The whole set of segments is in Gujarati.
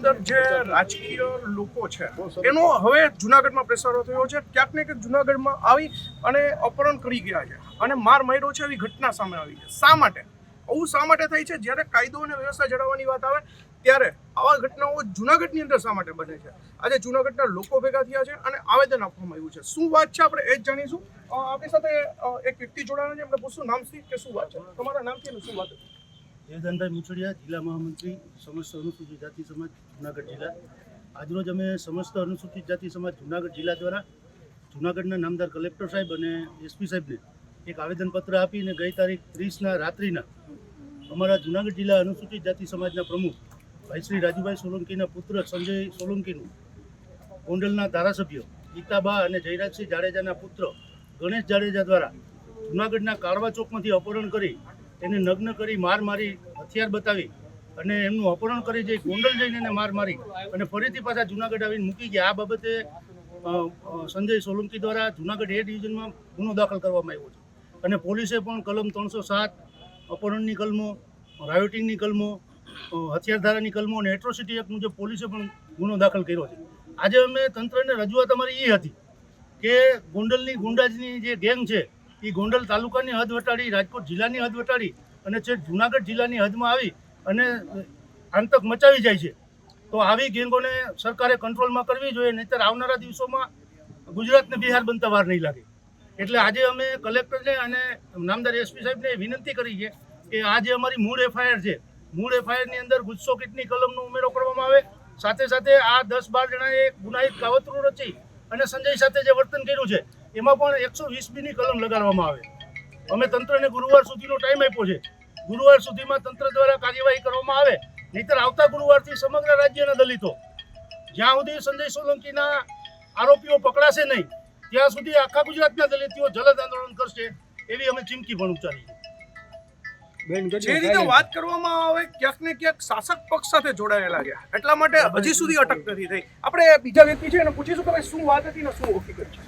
રાજકીય લોકો છે એનો હવે જુનાગઢમાં પ્રસારો થયો છે ક્યાંક ને ક્યાંક જુનાગઢમાં આવી અને અપહરણ કરી ગયા છે અને માર માર્યો છે એવી ઘટના સામે આવી છે. શા માટે? આવું શા માટે થાય છે? જ્યારે કાયદો અને વ્યવસ્થા જાળવવાની વાત આવે ત્યારે આવા ઘટનાઓ જુનાગઢની અંદર શા માટે બને છે? આજે જુનાગઢના લોકો ભેગા થયા છે અને આવેદન આપવામાં આવ્યું છે. શું વાત છે? આપણે એ જ જાણીશું. આપણી સાથે એક વ્યક્તિ જોડાણા છે. એમને પૂછશું નામ શું? કે શું વાત છે? તમારા નામથી શું વાત છે દેવદાનભાઈ મુછડિયા, જિલ્લા મહામંત્રી, સમસ્ત અનુસૂચિત જાતિ સમાજ, જુનાગઢ જિલ્લા. આજરોજ અમે સમસ્ત અનુસૂચિત જાતિ સમાજ, જુનાગઢ જિલ્લા દ્વારા જુનાગઢના નામદાર કલેક્ટર સાહેબ અને એસપી સાહેબને એક આવેદનપત્ર આપીને ગઈ તારીખ ત્રીસના રાત્રિના અમારા જુનાગઢ જિલ્લા અનુસૂચિત જાતિ સમાજના પ્રમુખ ભાઈ શ્રી રાજુભાઈ સોલંકીના પુત્ર સંજય સોલંકીનું, ગોંડલના ધારાસભ્ય ગીતાબા અને જયરાજસિંહ જાડેજાના પુત્ર ગણેશ જાડેજા દ્વારા જુનાગઢના કાળવા ચોકમાંથી અપહરણ કરી એને નગ્ન કરી માર મારી હથિયાર બતાવી અને એમનું અપહરણ કરી જઈ ગોંડલ જઈને એને માર મારી અને ફરીથી પાછા જુનાગઢ આવીને મૂકી ગયા. આ બાબતે સંજય સોલંકી દ્વારા જુનાગઢ એ ડિવિઝનમાં ગુનો દાખલ કરવામાં આવ્યો છે. અને પોલીસે પણ કલમ ત્રણસો સાત અપહરણની કલમો, રાયોટિંગની કલમો હથિયારધારાની કલમો અને એટ્રોસિટી એક્ટ મુજબ પોલીસે પણ ગુનો દાખલ કર્યો છે. આજે અમે તંત્રને રજૂઆત અમારી એ હતી કે ગોંડલની ગુંડાજની જે ગેંગ છે એ ગોંડલ તાલુકાની હદ વટાડી, રાજકોટ જિલ્લાની હદ વટાડી અને છે જુનાગઢ જિલ્લાની હદમાં આવી અને આંતક મચાવી જાય છે. તો આવી ગેંગોને સરકારે કંટ્રોલમાં કરવી જોઈએ, નહીંતર આવનારા દિવસોમાં ગુજરાતને બિહાર બનતા વાર નહીં લાગે. એટલે આજે અમે કલેક્ટરને અને નામદાર એસપી સાહેબને વિનંતી કરી છે કે આ જે અમારી મૂળ એફઆઈઆર છે, મૂળ એફઆઈઆરની અંદર ગુસ્સો કીટની કલમનો ઉમેરો કરવામાં આવે. સાથે સાથે આ દસ બાર જણાએ ગુનાહિત કાવતરું રચી અને સંજય સાથે જે વર્તન કર્યું છે એમાં પણ એકસો વીસ બીની કલમ લગાડવામાં આવે. અમે તંત્રને ગુરુવાર સુધીનો ટાઈમ આપ્યો છે. ગુરુવાર સુધીમાં તંત્ર દ્વારા કાર્યવાહી કરવામાં આવે નહીતર આવતા ગુરુવારથી સમગ્ર રાજ્યના દલિતો જ્યાં સુધી સંજય સોલંકીના આરોપીઓ પકડાશે નહીં ત્યાં સુધી આખા ગુજરાતના દલિતો જલદ આંદોલન કરશે એવી અમે ચીમકી પણ ઉચ્ચારી છે જે રીતે વાત કરવામાં આવે ક્યાંક ને ક્યાંક શાસક પક્ષ સાથે જોડાયેલા છે એટલા માટે હજી સુધી અટક નથી થઈ. આપણે બીજા વ્યક્તિ છે એને પૂછીશું કે ભાઈ શું વાત હતી ને શું હકીકત છે?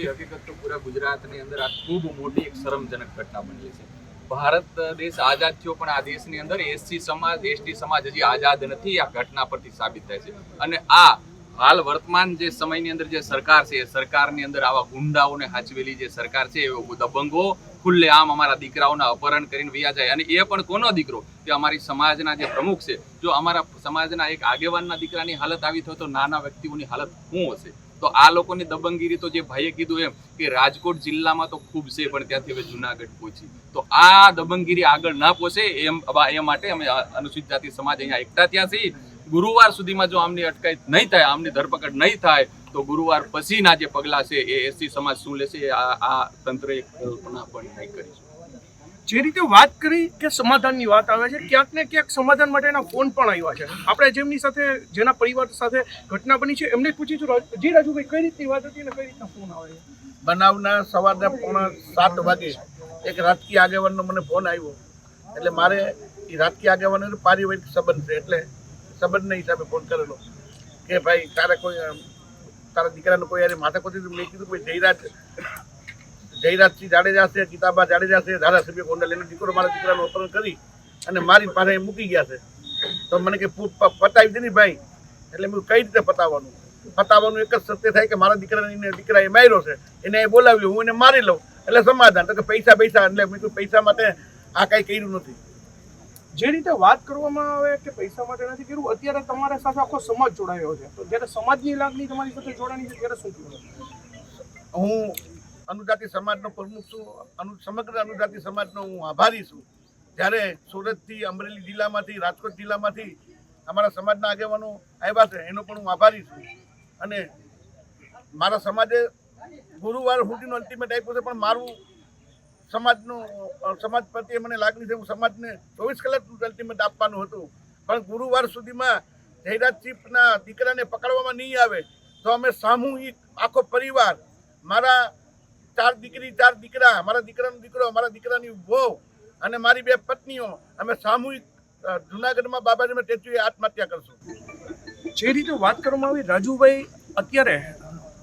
જે હકીકત તો પૂરા ગુજરાતની અંદર આ ખૂબ મોટી એક શરમજનક ઘટના બનેલી છે. ભારત દેશ આઝાદ થયો પણ આ દેશની અંદર એસસી સમાજ, એસટી સમાજ હજી આઝાદ નથી, આ ઘટના પરથી સાબિત થાય છે. અને આ હાલ વર્તમાન જે સમયની અંદર જે સરકાર છે સરકારની અંદર આવા ગુંડાઓને હાચવેલી જે સરકાર છે, એવો દબંગો ખુલ્લે આમ અમારા દીકરાઓના અપહરણ કરીને વ્યા જાય. અને એ પણ કોનો દીકરો? કે અમારી સમાજના જે પ્રમુખ છે. જો અમારા સમાજના એક આગેવાનના દીકરાની હાલત આવી થાય તો નાના વ્યક્તિઓની હાલત શું હશે? તો આ લોકોની દબંગગીરી તો જે ભાઈએ કીધું એમ કે રાજકોટ જિલ્લામાં તો ખૂબ છે, પણ ત્યાંથી હવે જુનાગઢ પહોંચી. તો આ દબંગગીરી આગળ ના પહોંચે એમ એ માટે અમે અનુસૂચિત જાતિ સમાજ અહીંયા એકઠા ત્યાંથી છીએ. ગુરુવાર સુધીમાં જો આમની અટકાયત નહીં થાય, આમની ધરપકડ નહીં થાય, તો ગુરુવાર પછીના જે પગલાં છે એ એસસી સમાજ શું લેશે આ તંત્રએ કલ્પના પણ નહીં કરી. છે જે રીતે વાત કરી કે સમાધાનની વાત આવે છે, ક્યાંક ને ક્યાંક સમાધાન માટેના ફોન પણ આવ્યા છે. આપણે જેમની સાથે, જેના પરિવાર સાથે ઘટના બની છે, એમને પૂછીશું જી રાજુભાઈ, કઈ રીતની વાત હતી અને કઈ રીતના ફોન આવે છે? બનાવના સવારના પોણા સાત વાગે એક રાજકીય આગેવાનનો મને ફોન આવ્યો. એટલે મારે એ રાજકીય આગેવાનો પારિવારિક સંબંધ છે, એટલે સંબંધના હિસાબે ફોન કરેલો. કે ભાઈ તારે કોઈ, તારા દીકરાનો કોઈ યારે માથાકૂટી મેં કીધું કોઈ જયરાજ જયરાજસિંહ જાડેજા છે ગીતાબા જાડેજા છે ધારાસભ્ય ગોંડલ એનો દીકરો મારા દીકરાનું અપહરણ કરી અને મારી પાસે એ મૂકી ગયા છે. તો મને કે પતાવી દે ને ભાઈ. એટલે મેં કઈ રીતે પતાવવાનું? પતાવવાનું એક જ સત્ય થાય કે મારા દીકરાને એ માર્યો છે. એને એ બોલાવ્યો હું એને મારી લઉં. એટલે સમાધાન. તો કે પૈસા પૈસા. એટલે મેં પૈસા માટે આ કાંઈ કર્યું નથી. જે રીતે વાત કરવામાં આવે કે પૈસા માટે નથી કર્યું અત્યારે તમારા સાથે આખો સમાજ જોડાયો છે. તો જ્યારે સમાજની લાગણી તમારી સાથે જોડાણી છે ત્યારે શું કહેવું? હું અનુજાતિ સમાજનો પ્રમુખ છું. અનુ, સમગ્ર અનુજાતિ સમાજનો હું આભારી છું. જ્યારે સુરતથી અમરેલી જિલ્લામાંથી, રાજકોટ જિલ્લામાંથી અમારા સમાજના આગેવાનો આવ્યા છે, એનો પણ હું આભારી છું. અને મારા સમાજે ગુરુવાર સુધીનો અલ્ટિમેટ આપ્યો છે, પણ મારું સમાજનું સમાજ પ્રત્યે મને લાગણી છે, હું સમાજને ચોવીસ કલાકનું અલ્ટિમેટ આપવાનું હતું. પણ ગુરુવાર સુધીમાં જયરાજ ચીફના દીકરાને પકડવામાં નહીં આવે, તો અમે સામૂહિક આખો પરિવાર, મારા ચાર દીકરી ચાર દીકરા મારા દીકરાનો દીકરો મારા દીકરાની વહુ અને મારી બે પત્નીઓ. અમે સામૂહિક જુનાગઢમાં બાબાજીમાં ટેચ્યુએ આત્મહત્યા કરશું. જે રીતે વાત કરવામાં આવી રાજુભાઈ અત્યારે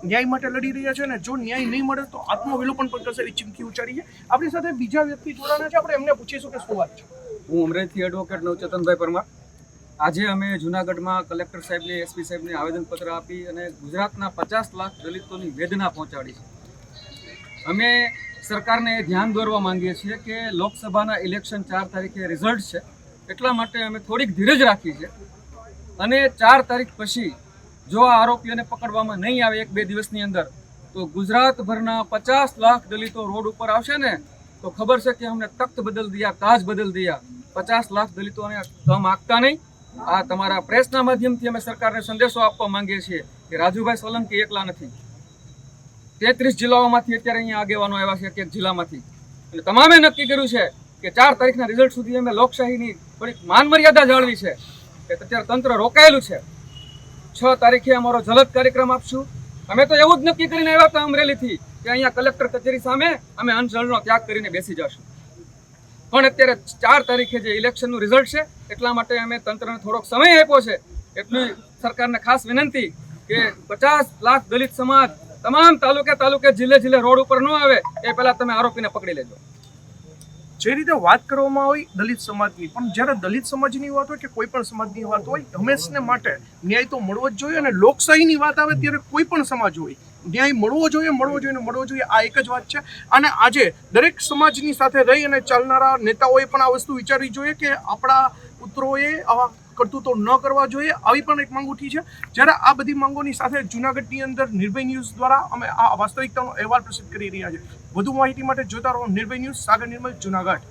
ન્યાય માટે લડી રહ્યા છે ને જો ન્યાય નહીં મળે તો આત્મવિલોપન પણ કરશે એવી ચીમકી ઉચ્ચારી છે. આપણી સાથે બીજા વ્યક્તિ જોડાના છે. આપણે એમને પૂછીશું કે શું વાત છે. હું અમરેલીથી એડવોકેટ નવચેતનભાઈ પરમાર. આજે અમે જુનાગઢમાં કલેક્ટર સાહેબને એસપી સાહેબને આવેદનપત્ર આપી અને ગુજરાતના પચાસ લાખ દલિતોની વેદના પહોંચાડી છે. અમે સરકારને ધ્યાન દોરવા માંગીએ છીએ કે લોકસભાના ઇલેક્શન ચાર તારીખે રિઝલ્ટ છે. એટલા માટે અમે થોડીક ધીરજ રાખી છે. અને ચાર તારીખ પછી જો આ આરોપીઓને પકડવામાં નહીં આવે એક બે દિવસની અંદર, તો ગુજરાતભરના પચાસ લાખ દલિતો રોડ ઉપર આવશે ને, તો ખબર છે કે અમને તખ્ત બદલ દિયા, તાજ બદલ દિયા. પચાસ લાખ દલિતોને કમ આપતા નહીં. આ તમારા પ્રેસના માધ્યમથી અમે સરકારને સંદેશો આપવા માંગીએ છીએ કે રાજુભાઈ સોલંકી એકલા નથી. તેત્રીસ જિલ્લાઓમાંથી અત્યારે અહીંયા આગેવાનો આવ્યા છે એક એક જિલ્લામાંથી. અને તમામે નક્કી કર્યું છે કે ચાર તારીખના રિઝલ્ટ સુધી અમે લોકશાહીની થોડીક માનમર્યાદા જાળવી છે. કે અત્યારે તંત્ર રોકાયેલું છે. છ તારીખે અમારો જલદ કાર્યક્રમ આપશું. અમે તો એવું જ નક્કી કરીને આવ્યા હતા અમરેલીથી કે અહીંયા કલેક્ટર કચેરી સામે અમે અનશનનો ત્યાગ કરીને બેસી જશું. પણ અત્યારે ચાર તારીખે જે ઇલેક્શનનું રિઝલ્ટ છે, એટલા માટે અમે તંત્રને થોડોક સમય આપ્યો છે. એટલી સરકારને ખાસ વિનંતી કે પચાસ લાખ દલિત સમાજ તમામ તાલુકે તાલુકે જિલ્લે જિલ્લે રોડ ઉપર ન આવે, એ પહેલા તમે આરોપીને પકડી લેજો. જે રીતે વાત કરવામાં આવી દલિત સમાજની, પણ જ્યારે દલિત સમાજની વાત હોય કે કોઈ પણ સમાજની વાત હોય હંમેશને માટે ન્યાય તો મળવો જ જોઈએ અને લોકશાહીની વાત આવે ત્યારે કોઈ પણ સમાજ હોય, ન્યાય મળવો જોઈએ મળવો જોઈએ મળવો જોઈએ, આ એક જ વાત છે. અને આજે દરેક સમાજની સાથે રહી અને ચાલનારા નેતાઓએ પણ આ વસ્તુ વિચારવી જોઈએ કે આપણા પુત્રોએ આવા કરતૂતો ન કરવા જોઈએ, આવી પણ એક માંગ ઉઠી છે. જ્યારે આ બધી માંગોની સાથે જુનાગઢની અંદર નિર્ભય ન્યૂઝ દ્વારા અમે આ વાસ્તવિકતાનો અહેવાલ પ્રસિદ્ધ કરી રહ્યા છે વધુ માહિતી માટે જોતા રહો નિર્ભય ન્યૂઝ, સાગર નિર્મલ, જુનાગઢ.